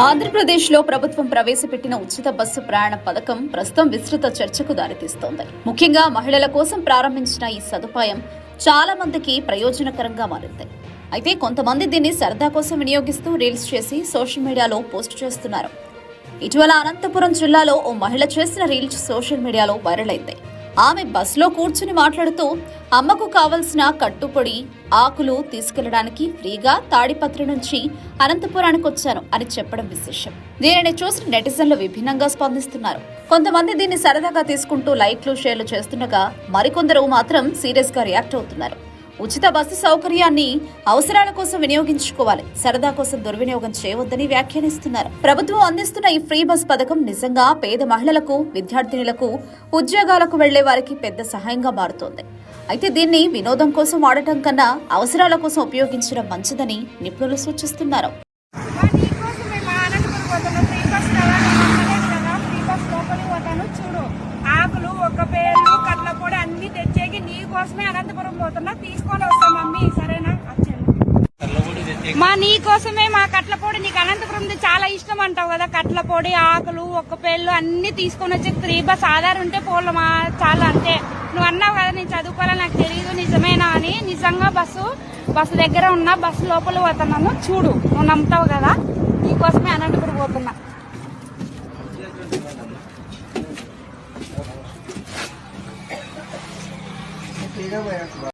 ఆంధ్రప్రదేశ్లో ప్రభుత్వం ప్రవేశపెట్టిన ఉచిత బస్సు ప్రయాణ పథకం ప్రస్తుతం విస్తృత చర్చకు దారితీస్తోంది. ముఖ్యంగా మహిళల కోసం ప్రారంభించిన ఈ సదుపాయం చాలా మందికి ప్రయోజనకరంగా మారింది. అయితే కొంతమంది దీన్ని సరదా కోసం వినియోగిస్తూ రీల్స్ చేసి సోషల్ మీడియాలో పోస్ట్ చేస్తున్నారు. ఇటీవల అనంతపురం జిల్లాలో ఓ మహిళ చేసిన రీల్స్ సోషల్ మీడియాలో వైరల్ అయింది. ఆమె బస్సులో కూర్చుని మాట్లాడుతూ అమ్మకు కావలసిన కట్టుపొడి ఆకులు తీసుకెళ్ళడానికి ఫ్రీగా తాడిపత్రి నుంచి అనంతపురానికి వచ్చాను అని చెప్పడం విశేషం. దీనిని చూసి నెటిజన్లు విభిన్నంగా స్పందిస్తున్నారు. కొంతమంది దీన్ని సరదాగా తీసుకుంటూ లైక్లు షేర్లు చేస్తుండగా మరికొందరు మాత్రం సీరియస్గా రియాక్ట్ అవుతున్నారు. ఉచిత బస్సు సౌకర్యాన్ని అవసరాల కోసం వినియోగించుకోవాలి. సరదా కోసం దుర్వినియోగం చేయవద్దని వ్యాఖ్యానిస్తున్నారు. ప్రభుత్వం అందిస్తున్న ఈ ఫ్రీ బస్ పథకం నిజంగా పేద మహిళలకు విద్యార్థినులకు ఉద్యోగాలకు వెళ్ళే వారికి పెద్ద సహాయంగా మారుతోంది. అయితే దీన్ని వినోదం కోసం వాడటం కన్నా అవసరాల కోసం ఉపయోగించడం మంచిదని నిపుణులు సూచిస్తున్నారు. చూడు ఆకులు కూడా పొడి అన్ని తెచ్చేకి నీ కోసమే అనంతపురం పోతున్నా. తీసుకొని వస్తాం మమ్మీ. సరేనా? మా నీ కోసమే మా కట్ల పొడి. నీకు అనంతపురం చాలా ఇష్టం అంటావు కదా. కట్ల పొడి ఆకులు ఒక్క పేళ్ళు అన్ని తీసుకొని వచ్చి త్రీ బస్ ఆధార్ ఉంటే పోలు మా చాలా అంతే. నువ్వు అన్నావు కదా నేను చదువుకోవాలని నాకు తెలియదు నిజమేనా అని. నిజంగా బస్సు బస్సు దగ్గర ఉన్న బస్సు లోపల పోతున్నాను. చూడు నువ్వు నమ్ముతావు కదా. 你认为怎么